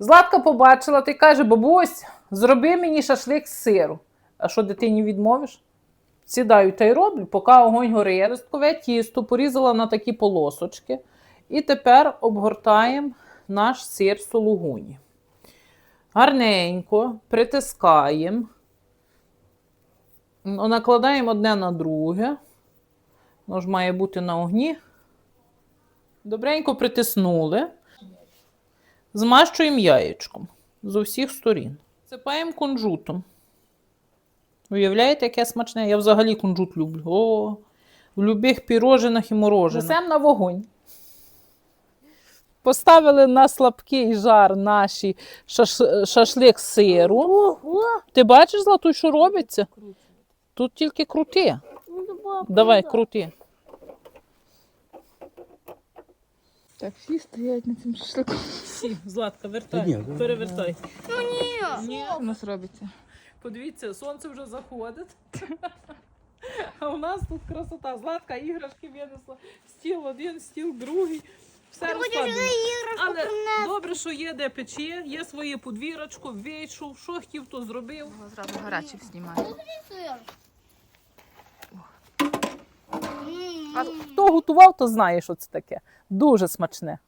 Златка побачила, ти каже: бабусь, зроби мені шашлик з сиру. А що дитині відмовиш? Сідаю та й роблю, поки огонь горить. Листкове тісто порізала на такі полосочки. І тепер обгортаємо наш сир сулугуні. Гарненько притискаємо. Накладаємо одне на друге. Воно ж має бути на огні. Добренько притиснули. Змащуємо яєчком з усіх сторін. Сипаємо кунжутом. Уявляєте, яке смачне? Я взагалі кунжут люблю. О, в любих пірожинах і морожинах. Несемо на вогонь. Поставили на слабкий жар наші шаш... шашлик сиру. Ого! Ти бачиш, Златуй, що робиться? Тут тільки крути. Ну, Давай, крути. Так, всі стоять на цьому шашлику. Всі, Златка, вертай. Та ні, ну, Перевертай. Ні, у нас робиться. Подивіться, сонце вже заходить. А у нас тут красота. Златка іграшки винесла. Стіл один, стіл другий. Все розкладено. Але добре, що є де пече, є своє подвірочко, вийшов, що хотів, то зробив. Зразу гарячий знімаю. А хто готував, то знає, що це таке. Дуже смачне.